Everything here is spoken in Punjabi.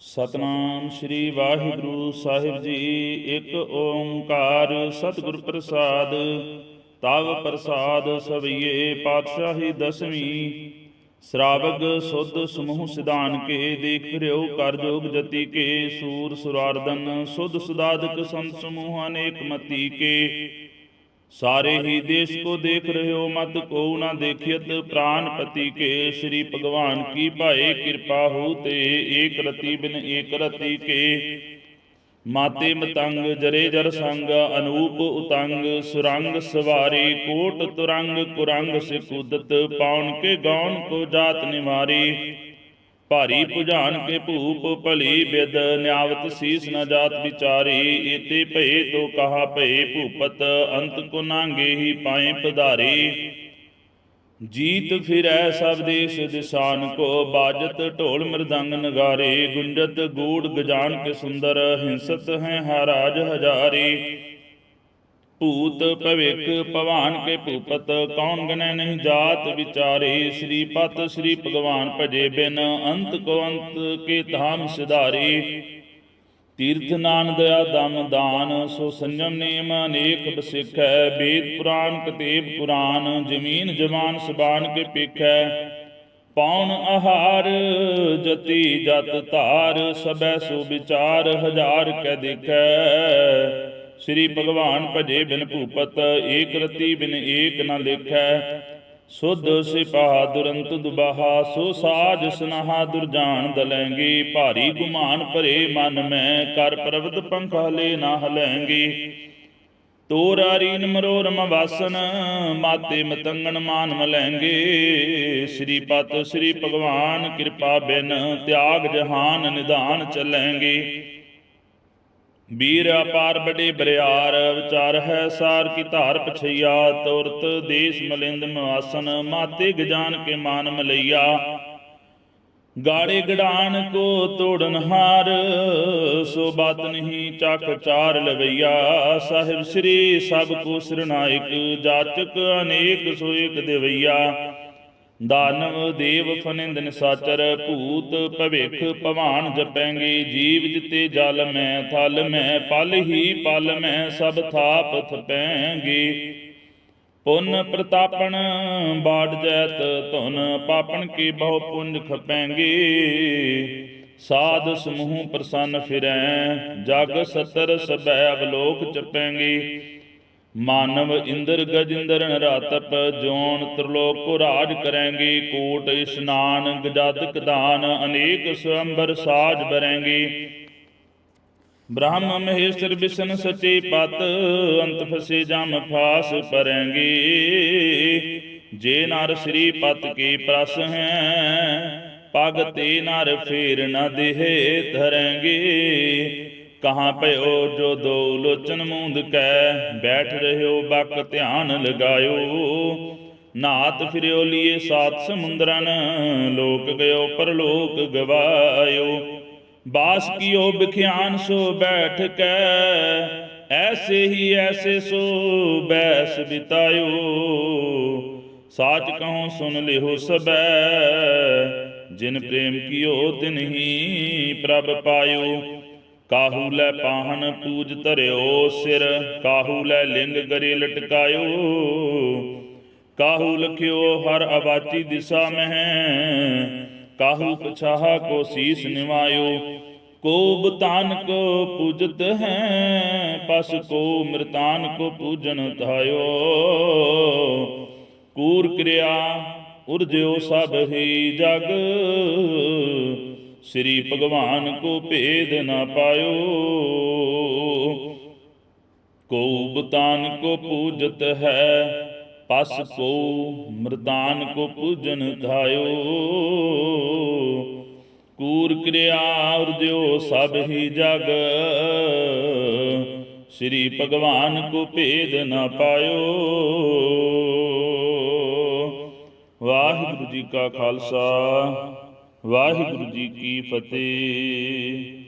ਸਤਨਾਮ ਸ੍ਰੀ ਵਾਹਿਗੁਰੂ ਸਾਹਿਬ ਜੀ। ਇੱਕ ਓੰਕਾਰ ਸਤਿਗੁਰ ਪ੍ਰਸਾਦ, ਤਵ ਪ੍ਰਸਾਦ ਸਭਈਏ ਪਾਤਸ਼ਾਹੀ ਦਸਵੀਂ। ਸ਼ਰਾਵਗ ਸੁਧ ਸਮੂਹ ਸਿਧਾਨ ਕੇ ਦੇਖ ਰਿਓ ਕਰ ਜੋਗ ਜਤੀ ਕੇ ਸੂਰ ਸੁਰਾਰਦਨ ਸੁਧ ਸੁਦਾਦਕ ਸੰਤ ਸਮੂਹ ਅਨੇਕ ਮਤੀ ਕੇ ਸਾਰੇ ਹੀ ਦੇਸ਼ ਕੋ ਦੇਖ ਰਹਿਓ ਮਤ ਕੋ ਨਾ ਦੇਖਿਤ ਪ੍ਰਾਨ ਪਤੀ ਕੇ ਸ੍ਰੀ ਭਗਵਾਨ ਕੀ ਭਾਏ ਕਿਰਪਾ ਹੋ ਤੇ ਏਕ ਰਤੀ ਬਿਨ ਏਕ ਰਤੀ ਕੇ। ਮਾਤੇ ਮਤੰਗ, ਜਰੇ ਜਰ ਸੰਗ, ਅਨੂਪ ਉਤੰਗ, ਸੁਰੰਗ ਸਵਾਰੀ, ਕੋਟ ਤੁਰੰਗ, ਕੁਰੰਗ ਸੇ ਕੁਦਤ ਪਾਉਣ ਕੇ ਗਾਉਣ ਕੋ ਜਾਤ ਨਿਵਾਰੀ। ਭਾਰੀ ਭੁਜਾਨ ਕੇ ਭੂਪ ਭਲੀ ਬਿਦ, ਨਿਆਵਤ ਸੀਸ ਨ ਜਾਤ ਵਿਚਾਰੀ ਏਤੇ ਭਏ ਤੋ ਕਹਾ ਭਏ ਭੂਪਤ, ਅੰਤ ਕੋ ਨਾਂਗੇ ਹੀ ਪਾਏ ਪਧਾਰੀ। ਜੀਤ ਫਿਰੈ ਸਭ ਦੇਸ਼ ਦਿਸ਼ਾਨ ਕੋ, ਬਾਜਤ ਢੋਲ ਮਰਦੰਗ ਨਗਾਰੇ, ਗੁੰਜਤ ਗੂੜ ਗਜਾਨ ਕੇ ਸੁੰਦਰ, ਹਿੰਸਤ ਹੈ ਹਾਰਾਜ ਹਜ਼ਾਰੀ। ਭੂਤ ਭਵਿਕ ਭਵਾਨ ਕੇ ਭੂਪਤ, ਕੌਣ ਗਨੈ ਨਹੀਂ ਜਾਤ ਵਿਚਾਰੇ? ਸ੍ਰੀ ਪਤ, ਸ੍ਰੀ ਭਗਵਾਨ ਭਜੇ ਬਿਨ ਅੰਤ ਕੋ ਅੰਤ ਕੇ ਧਾਮ ਸਿਧਾਰੇ। ਤੀਰਥ ਨਾਨ ਦਇਆ ਦਮ ਦਾਨ, ਸੋ ਸੰਜਮ ਨੇਮ ਅਨੇਕ ਬਸਿਖੈ। ਵੇਦ ਪੁਰਾਨ ਕਤੇਬ ਪੁਰਾਨ, ਜ਼ਮੀਨ ਜਵਾਨ ਸਬਾਨ ਕੇ ਪੇਖੈ। ਪੌਣ ਆਹਾਰ ਜਤੀ ਜਤ ਧਾਰ ਸਬੈ ਸੋ ਵਿਚਾਰ ਹਜ਼ਾਰ ਕੈ ਦੇਖੈ। ਸ੍ਰੀ ਭਗਵਾਨ ਭਜੇ ਬਿਨ ਭੂਪਤ ਏਕ ਰਤੀ ਬਿਨ ਏਕ ਨ ਲੇਖੈ। ਸੁਧ ਸਿਪਾਹ ਦੁਰੰਤ ਦੁਬਾਹਾ, ਸੋ ਸਾਜ ਸਨਹਾ ਦੁਰਜਾਨ ਦਲੈਂਗੀ। ਭਾਰੀ ਗੁਮਾਨ ਭਰੇ ਮਨ ਮੈਂ, ਕਰ ਪ੍ਰਵਤ ਪੰਖਾ ਨਾ ਹਲੈਂਗੀ। ਤੋਰਾ ਰੀਨ ਮਰੋਰਮ ਵਾਸਨ ਮਾਤੇ ਮਤੰਗਣ ਮਾਨ ਮਲੈਂਗੇ। ਸ੍ਰੀ ਪਤ ਸ੍ਰੀ ਭਗਵਾਨ ਕਿਰਪਾ ਬਿਨ, ਤਿਆਗ ਜਹਾਨ ਨਿਧਾਨ ਚੱਲੈਂਗੇ। ਵੀਰ ਅਪਾਰ ਬੜੇ ਬਰਿਆਰ, ਵਿਚਾਰ ਹੈ ਸਾਰ ਕੀ ਧਾਰ ਪਛਈਆ, ਤੁਰਤ ਦੇਸ਼ ਮਲਿੰਦ ਮਵਾਸਨ ਮਾਤੇ ਗਜਾਨ ਕੇ ਮਾਨ ਮਲਈਆ। ਗਾੜੇ ਗੜਾਨ ਕੋ ਤੋੜਨ ਹਾਰ, ਸੋ ਬਾਤ ਨਹੀਂ ਚੱਕ ਚਾਰ ਲਵਈਆ। ਸਾਹਿਬ ਸ੍ਰੀ ਸਭ ਕੋ ਸਿਰਨਾਇਕ, ਜਾਚਕ ਅਨੇਕ ਸੋ ਇਕ ਦੇਵਈਆ। ਦਾਨਵ ਦੇਵ ਫਨਿੰਦ ਸਾਚਰ, ਭੂਤ ਭਵਿਖ ਭਵਾਨ ਜਪੈਂਗੇ, ਜੀਵ ਜਿਤੇ ਜਲ ਮੈਂ, ਥਲ ਮੈਂ, ਪਲ ਹੀ ਪਲ ਮੈਂ, ਸਭ ਥਾਪ ਥਪੈਂਗੇ। ਪੁੰਨ ਪ੍ਰਤਾਪਣ, ਬਾੜ ਜੈਤ ਧੁਨ ਪਾਪਣ ਕੀ ਬਹੁ ਪੁੰਜ ਖਪੈਂਗੇ। ਸਾਧ ਸਮੂਹ ਪ੍ਰਸੰਨ ਫਿਰੈ, ਜਗ ਸਤਰ ਸਭੈ ਅਵਲੋਕ ਚਪੈਂਗੇ ਮਾਨਵ ਇੰਦਰ ਗਜਿੰਦਰ ਨਰਾਤਪ ਜੋਨ ਤ੍ਰਿਲੋਕ ਰਾਜ ਕਰੈਂਗੇ, ਕੋਟ ਇਸ਼ਨਾਨ ਗਜਾਦਕ ਦਾਨ, ਅਨੇਕ ਸਵੰਬਰ ਸਾਜ ਬਰੈਂਗੇ। ਬ੍ਰਹਮ ਮਹੇਸ਼ਰ ਵਿਸ਼ਨ ਸਚੇ ਪਤ, ਅੰਤ ਫਸੇ ਜਮ ਫਾਸ ਪਰੈਂਗੇ। ਜੇ ਨਰ ਸ੍ਰੀ ਪਤ ਕੀ ਪ੍ਰਸ ਹੈ ਪਗ ਤੇ ਨਰ ਫੇਰ ਨਾ ਦੇਹ ਧਰੈਂਗੇ। ਕਹਾਂ ਭਇਓ ਜੋ ਦੋ ਲੋਚਨ ਮੂੰਦ ਕੈ, ਬੈਠ ਰਹਿਓ ਬਕ ਧਿਆਨ ਲਗਾਇਓ। ਨਾਤ ਫਿਰਿਓ ਲੀਏ ਸਾਤ ਸਮੁੰਦਰਨ, ਲੋਕ ਗਇਓ ਪਰਲੋਕ ਗਵਾਇਓ। ਬਾਸ ਕੀਓ ਬਿਖਿਆਨ ਸੋ ਬੈਠ ਕੈ, ਐਸੇ ਹੀ ਐਸੇ ਸੋ ਬੈਸ ਬਿਤਾਇਓ। ਸਾਚ ਕਹਉ ਸੁਨ ਲਿਓ ਸਬੈ, ਜਿਨ ਪ੍ਰੇਮ ਕੀਓ ਤਿਨ ਹੀ ਪ੍ਰਭ ਪਾਇਓ। ਕਾਹੂ ਲੈ ਪਾਹਨ ਪੂਜ ਧਰਿਓ ਸਿਰ ਕਾਹੂ ਲੈ ਲਿੰਗ ਗਰੇ ਲਟਕਾਇਓ। ਕਾਹੂ ਲਖਿਓ ਹਰ ਆਵਾਚੀ ਦਿਸ਼ਾ ਮਹਿ, ਕਾਹੂ ਪਛਾਹ ਕੋ ਸੀਸ ਨਿਵਾਇਓ। ਕੋ ਬਤਾਨ ਕੋ ਪੂਜਤ ਹੈ, ਪਸ ਕੋ ਮ੍ਰਿਤਾਨ ਕੋ ਪੂਜਨ ਧਾਇਓ। ਕੂਰ ਕਿਰਿਆ, ਉਰਜਿਓ ਸਭ ਹੀ ਜਗ ਸ੍ਰੀ ਭਗਵਾਨ ਕੋ ਭੇਦ ਨਾ ਪਾਇਓ। ਕੋ ਬਤਾਨ ਕੋ ਪੂਜਤ ਹੈ, ਪਸ ਕੋ ਮਰਦਾਨ ਕੋ ਪੂਜਨ ਧਾਇਓ। ਕੂਰ ਕਿਰਿਆ ਉਰਜਿਓ ਸਭ ਹੀ ਜਗ, ਸ੍ਰੀ ਭਗਵਾਨ ਕੋ ਭੇਦ ਨਾ ਪਾਇਓ। ਵਾਹਿਗੁਰੂ ਜੀ ਕਾ ਖਾਲਸਾ। ਵਾਹਿਗੁਰੂ ਜੀ ਕੀ ਫਤਿਹ।